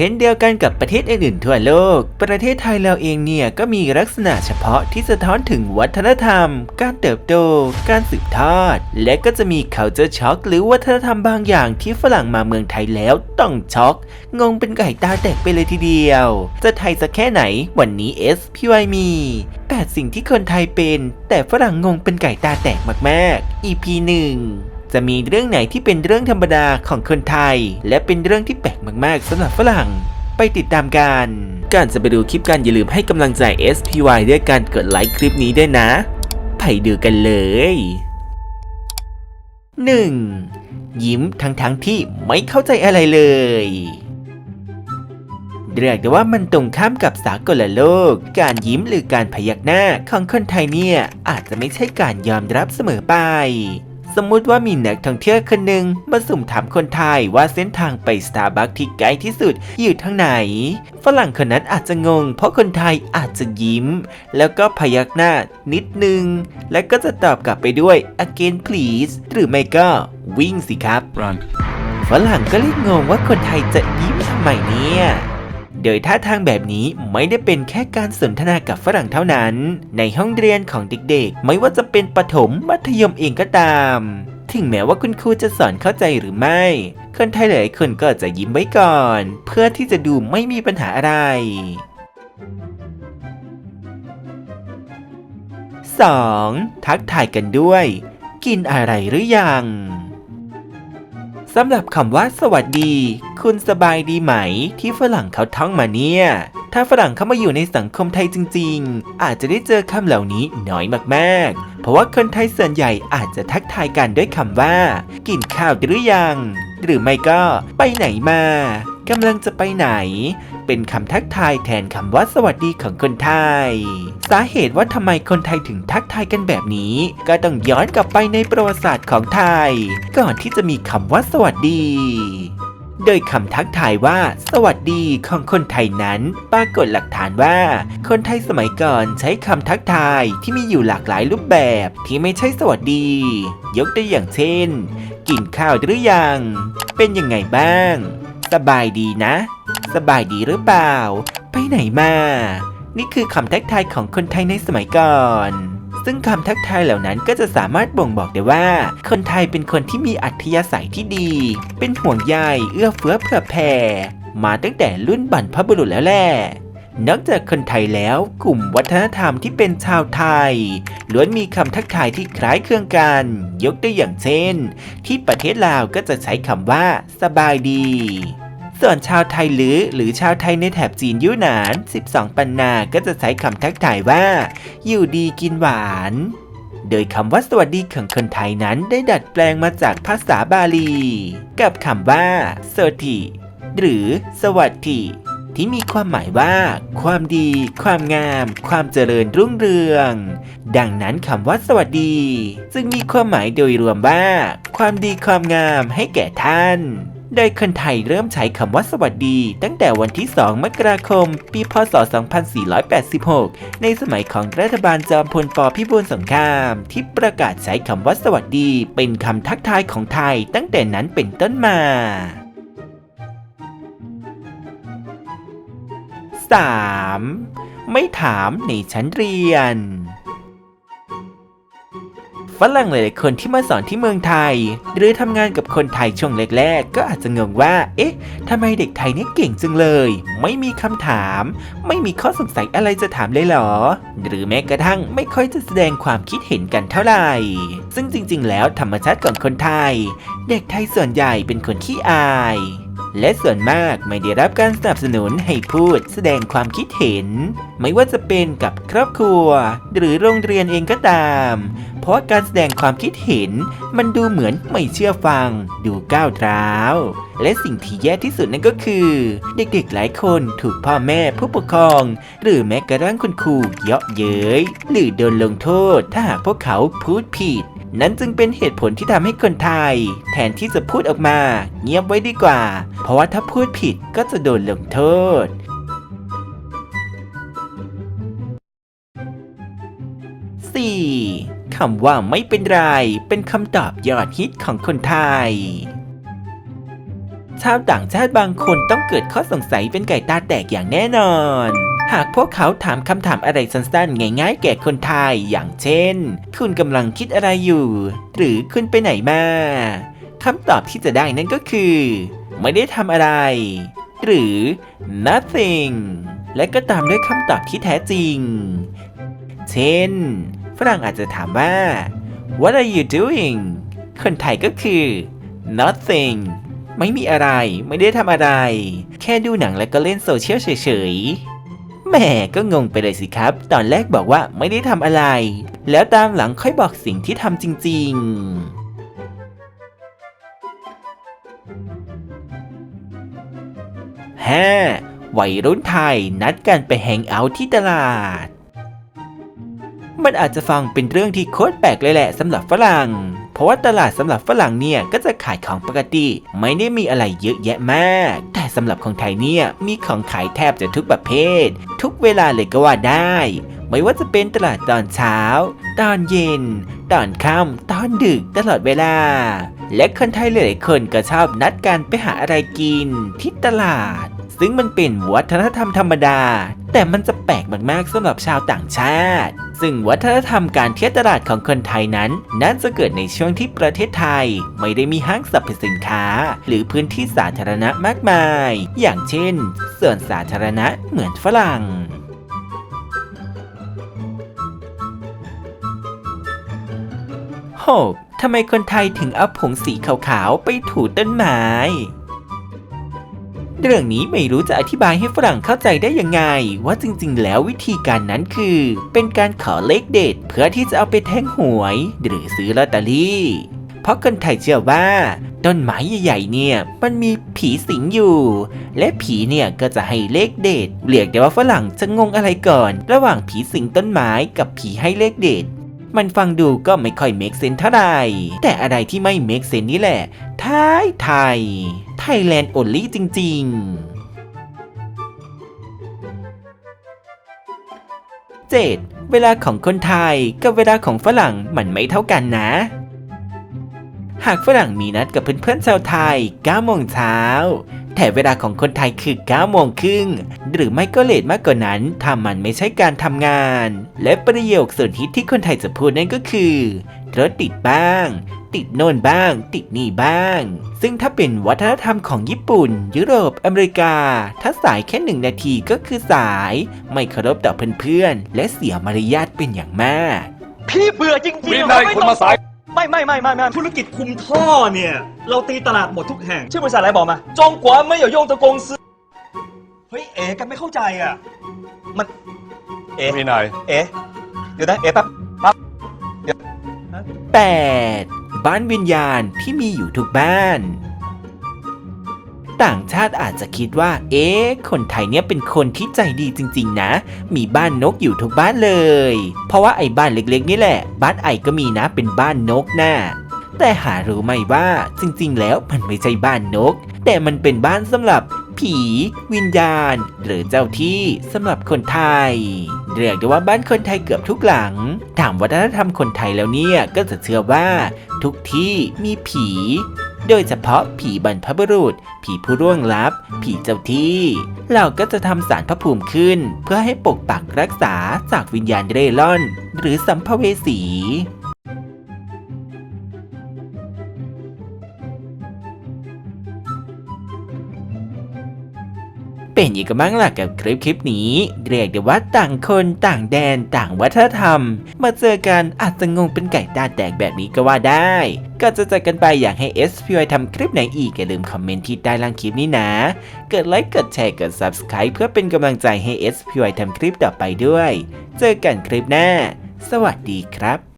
ช่นเดียวกันกับประเทศอื่นๆทั่วโลก ประเทศไทยเราเองเนี่ยก็มีลักษณะเฉพาะที่สะท้อนถึงวัฒนธรรม การเติบโต การสืบทอด และก็จะมี culture shock หรือวัฒนธรรมบางอย่างที่ฝรั่งมาเมืองไทยแล้วต้องช็อก งงเป็นไก่ตาแตกไปเลยทีเดียว จะไทยสักแค่ไหน วันนี้ S พี่วายมี8สิ่งที่คนไทยเป็น แต่ฝรั่งงงเป็นไก่ตาแตกมากๆ EP 1 จะมีเรื่องไหนที่เป็นเรื่องธรรมดาของคนไทย และเป็นเรื่องที่แปลกมาก ๆสำหรับฝรั่ง ไปติดตามกันก่อนจะไปดูคลิปกันอย่าลืมให้กำลังใจ SPY ด้วยการกดไลค์คลิปนี้ด้วยนะ ไปดูกันเลย 1. ยิ้มทั้งๆทที่ไม่เข้าใจอะไรเลยเรียกได้ว่ามันตรงข้ามกับสากลโลก การยิ้มหรือการพยักหน้าของคนไทยเนี่ย อาจจะไม่ใช่การยอมรับเสมอไป สมมุติว่ามีนักท่องเที่ยวคนหนึ่งมาสุ่มถามคนไทยว่าเส้นทางไปสตาร์บัคที่ใกล้ที่สุดอยู่ทางไหน ฝรั่งคนนั้นอาจจะงง เพราะคนไทยอาจจะยิ้ม แล้วก็พยักหน้านิดนึง และก็จะตอบกลับไปด้วย again please หรือไม่ก็วิ่งสิครับ Run. ฝรั่งก็เลยงงว่าคนไทยจะยิ้มทำไมเนี่ย โดยท่าทางแบบนี้ไม่ได้เป็นแค่การสนทนากับฝรั่งเท่านั้น ในห้องเรียนของเด็กๆ ไม่ว่าจะเป็นประถมมัธยมเองก็ตาม ถึงแม้ว่าคุณครูจะสอนเข้าใจหรือไม่ คนไทยหลายคนก็จะยิ้มไว้ก่อน เพื่อที่จะดูไม่มีปัญหาอะไร 2. ทักทายกันด้วย กินอะไรหรือยัง สำหรับคำว่าสวัสดี คุณสบายดีไหม ที่ฝรั่งเขาท่องมาเนี่ย ถ้าฝรั่งเข้ามาอยู่ในสังคมไทยจริง ๆ อาจจะได้เจอคำเหล่านี้น้อยมากๆ เพราะว่าคนไทยส่วนใหญ่อาจจะทักทายกันด้วยคำว่า กินข้าวหรือยัง หรือไม่ก็ไปไหนมากำลังจะไปไหน เป็นคำทักทายแทนคำว่าสวัสดีของคนไทย สาเหตุว่าทำไมคนไทยถึงทักทายกันแบบนี้ ก็ต้องย้อนกลับไปในประวัติศาสตร์ของไทย ก่อนที่จะมีคำว่าสวัสดี โดยคำทักทายว่า สวัสดีของคนไทยนั้น ปรากฏหลักฐานว่า คนไทยสมัยก่อนใช้คำทักทายที่มีอยู่หลากหลายรูปแบบที่ไม่ใช่สวัสดี ยกตัวอย่างเช่น กินข้าวหรือยัง เป็นยังไงบ้าง สบายดีนะ สบายดีหรือเปล่า ไปไหนมา นี่คือคำทักทายของคนไทยในสมัยก่อน ซึ่งคำทักทายเหล่านั้นก็จะสามารถบ่งบอกได้ว่า คนไทยเป็นคนที่มีอัธยาศัยที่ดี เป็นห่วงใยเอื้อเฟื้อเผื่อแผ่ มาตั้งแต่รุ่นบรรพบุรุษแล้วแหละนอกจากคนไทยแล้วกลุ่มวัฒนธรรมที่เป็นชาวไทยล้วนมีคำทักทายที่คล้ายเคลึงกัน ยกตัวอย่างเช่น ที่ประเทศลาวก็จะใช้คำว่า สบายดี ส่วนชาวไทยหรือหรือชาวไทยในแถบจีนยุหนาน 12 ปันนา ก็จะใช้คำทักทายว่า อยู่ดีกินหวาน โดยคำว่าสวัสดีของคนไทยนั้นได้ดัดแปลงมาจากภาษาบาลี กับคำว่าโสติหรือสวัสดีที่มีความหมายว่า ความดี ความงาม ความเจริญรุ่งเรือง ดังนั้นคำว่าสวัสดีจึงมีความหมายโดยรวมว่า ความดีความงามให้แก่ท่าน โดยคนไทยเริ่มใช้คำว่าสวัสดี ตั้งแต่วันที่ 2 มกราคม ปีพศ 2486 ในสมัยของรัฐบาลจอมพลปพิบูลสงคราม ที่ประกาศใช้คำว่าสวัสดี เป็นคำทักทายของไทยตั้งแต่นั้นเป็นต้นมา 3. ไม่ถามในชั้นเรียน ฝรั่งหลายๆคนที่มาสอนที่เมืองไทย หรือทำงานกับคนไทยช่วงแรกๆ ก็อาจจะงงว่า เอ๊ะทำไมเด็กไทยเนี่ยเก่งจังเลย ไม่มีคำถาม ไม่มีข้อสงสัยอะไรจะถามเลยเหรอ หรือแม้กระทั่งไม่ค่อยจะแสดงความคิดเห็นกันเท่าไหร่ ซึ่งจริง ๆ แล้วธรรมชาติของคนไทย เด็กไทยส่วนใหญ่เป็นคนขี้อาย และส่วนมากไม่ได้รับการสนับสนุนให้พูดแสดงความคิดเห็น ไม่ว่าจะเป็นกับครอบครัว หรือโรงเรียนเองก็ตาม เพราะการแสดงความคิดเห็น มันดูเหมือนไม่เชื่อฟัง ดูก้าวร้าว และสิ่งที่แย่ที่สุดนั่นก็คือ เด็กๆหลายคนถูกพ่อแม่ผู้ปกครอง หรือแม้กระทั่งคุณครูเยาะเย้ยหรือโดนลงโทษถ้าหากพวกเขาพูดผิด นั่นจึงเป็นเหตุผลที่ทำให้คนไทย แทนที่จะพูดออกมา เงียบไว้ดีกว่า เพราะว่าถ้าพูดผิดก็จะโดนลงโทษ 4. คำว่าไม่เป็นไร เป็นคำตอบยอดฮิตของคนไทย ชาวต่างชาติบางคนต้องเกิดข้อสงสัยเป็นไก่ตาแตกอย่างแน่นอน หากพวกเขาถามคำถามอะไรสั้นๆ ง่ายๆ แก่คนไทย อย่างเช่น คุณกำลังคิดอะไรอยู่ หรือคุณไปไหนมาคำตอบที่จะได้นั่นก็คือ ไม่ได้ทำอะไร หรือ nothing และก็ตามด้วยคำตอบที่แท้จริง เช่น ฝรั่งอาจจะถามว่า What are you doing คนไทยก็คือ nothing ไม่มีอะไร ไม่ได้ทำอะไร แค่ดูหนังและก็เล่นโซเชียลเฉยๆ แหม่ก็งงไปเลยสิครับ ตอนแรกบอกว่าไม่ได้ทำอะไร แล้วตามหลังค่อยบอกสิ่งที่ทำจริงๆ 5. วัยรุ่นไทยนัดกันไปแฮงเอาท์ที่ตลาด มันอาจจะฟังเป็นเรื่องที่โคตรแปลกเลยแหละสำหรับฝรั่ง ราะว่าตลาดสำหรับฝรั่งเนี่ยก็จะขายของปกติ ไม่ได้มีอะไรเยอะแยะมาก แต่สำหรับของไทยเนี่ยมีของขายแทบจะทุกประเภท ทุกเวลาเลยก็ว่าได้ไม่ว่าจะเป็นตลาดตอนเช้า ตอนเย็น ตอนค่ำ ตอนดึกตลอดเวลา และคนไทยหลายๆคนก็ชอบนัดกันไปหาอะไรกินที่ตลาด ซึ่งมันเป็นวัฒนธรรมธรรมดา แต่มันจะแปลกมากๆสำหรับชาวต่างชาติ ซึ่งวัฒนธรรมการเที่ยวตลาดของคนไทยนั้นน่าจะเกิดในช่วงที่ประเทศไทย ไม่ได้มีห้างสรรพสินค้า หรือพื้นที่สาธารณะมากมาย อย่างเช่นส่วนสาธารณะเหมือนฝรั่งโหทำไมคนไทยถึงเอาผงสีขาวๆไปถูต้นไม้ เรื่องนี้ไม่รู้จะอธิบายให้ฝรั่งเข้าใจได้ยังไง ว่าจริงๆ แล้ววิธีการนั้นคือ เป็นการขอเลขเด็ดเพื่อที่จะเอาไปแทงหวย หรือซื้อลอตเตอรี่เพราะคนไทยเชื่อว่า ต้นไม้ใหญ่ๆเนี่ย มันมีผีสิงอยู่ และผีเนี่ยก็จะให้เลขเด็ดเรียกได้ว่าฝรั่งจะงงอะไรก่อน ระหว่างผีสิงต้นไม้กับผีให้เลขเด็ด มันฟังดูก็ไม่ค่อยเมกเซนเท่าไหร่แต่อะไรที่ไม่เมกเซนนี่แหละไทยไทย ไทยแลนด์โอลี่จริงๆ 7. เวลาของคนไทยกับเวลาของฝรั่งมันไม่เท่ากันนะ หากฝรั่งมีนัดกับเพื่อนๆชาวไทย9โมงเช้า แต่เวลาของคนไทยคือ9โมงครึ่งหรือไม่ก็เลทมากกว่านั้นถ้ามันไม่ใช่การทำงาน และประโยคสุดฮิตที่คนไทยจะพูดนั่นก็คือรถติดบ้าง ติดโน่นบ้าง ติดนี่บ้าง ซึ่งถ้าเป็นวัฒนธรรมของญี่ปุ่น ยุโรป อเมริกา ถ้าสายแค่หนึ่งนาทีก็คือสาย ไม่เคารพต่อเพื่อนๆและเสียมารยาทเป็นอย่างมาก พี่เบื่อจริงๆวิอะนัยไม่คุณต้องมาสาย ไม่ไม่ไม่ไม่ไม่ธุรกิจคุมท่อเนี่ย เราตีตลาดหมดทุกแห่ง ชื่อบริษัทอะไรบอกมา จงกวาไม่อย่าโยงตะกงซื้อ เฮ้ย เอ๋กันไม่เข้าใจอะ มัน เอ๊ะ พี่หน่อย เอ๋เดี๋ยวนะ เอ๋แป๊บแป๊บเดบ้านวิญญาณที่มีอยู่ทุกบ้าน ต่างชาติอาจจะคิดว่า เอ๊ะ คนไทยเนี่ยเป็นคนที่ใจดีจริง ๆ นะ มีบ้านนกอยู่ทุกบ้านเลย เพราะว่าไอ้บ้านเล็กๆ นี่แหละ บ้านไอก็มีนะเป็นบ้านนกน่ะแต่หารู้ไหมว่าจริง ๆ แล้วมันไม่ใช่บ้านนก แต่มันเป็นบ้านสำหรับผี วิญญาณ หรือเจ้าที่สำหรับคนไทย เรียกได้ว่าบ้านคนไทยเกือบทุกหลัง ถามวัฒนธรรมคนไทยแล้วเนี่ยก็จะเชื่อว่า ทุกที่มีผี โดยเฉพาะผีบรรพบุรุษ ผีผู้ร่วงลับ ผีเจ้าที่ เราก็จะทำสารพระภูมิขึ้น เพื่อให้ปกปักรักษาจากวิญญาณเร่ร่อน หรือสัมภเวสี เป็นยังไงกันบ้างล่ะกับคลิปคลิปนี้ เรียกได้ว่าต่างคนต่างแดนต่างวัฒนธรรม มาเจอกันอาจจะงงเป็นไก่ตาแตกแบบนี้ก็ว่าได้ ก็จะเจอกันไปอยากให้ SPY ทำคลิปไหนอีกอย่าลืมคอมเมนต์ที่ใต้ล่างคลิปนี้นะกดไลค์กดแชร์กด Subscribe เพื่อเป็นกำลังใจให้ SPY ทำคลิปต่อไปด้วย เจอกันคลิปหน้า สวัสดีครับ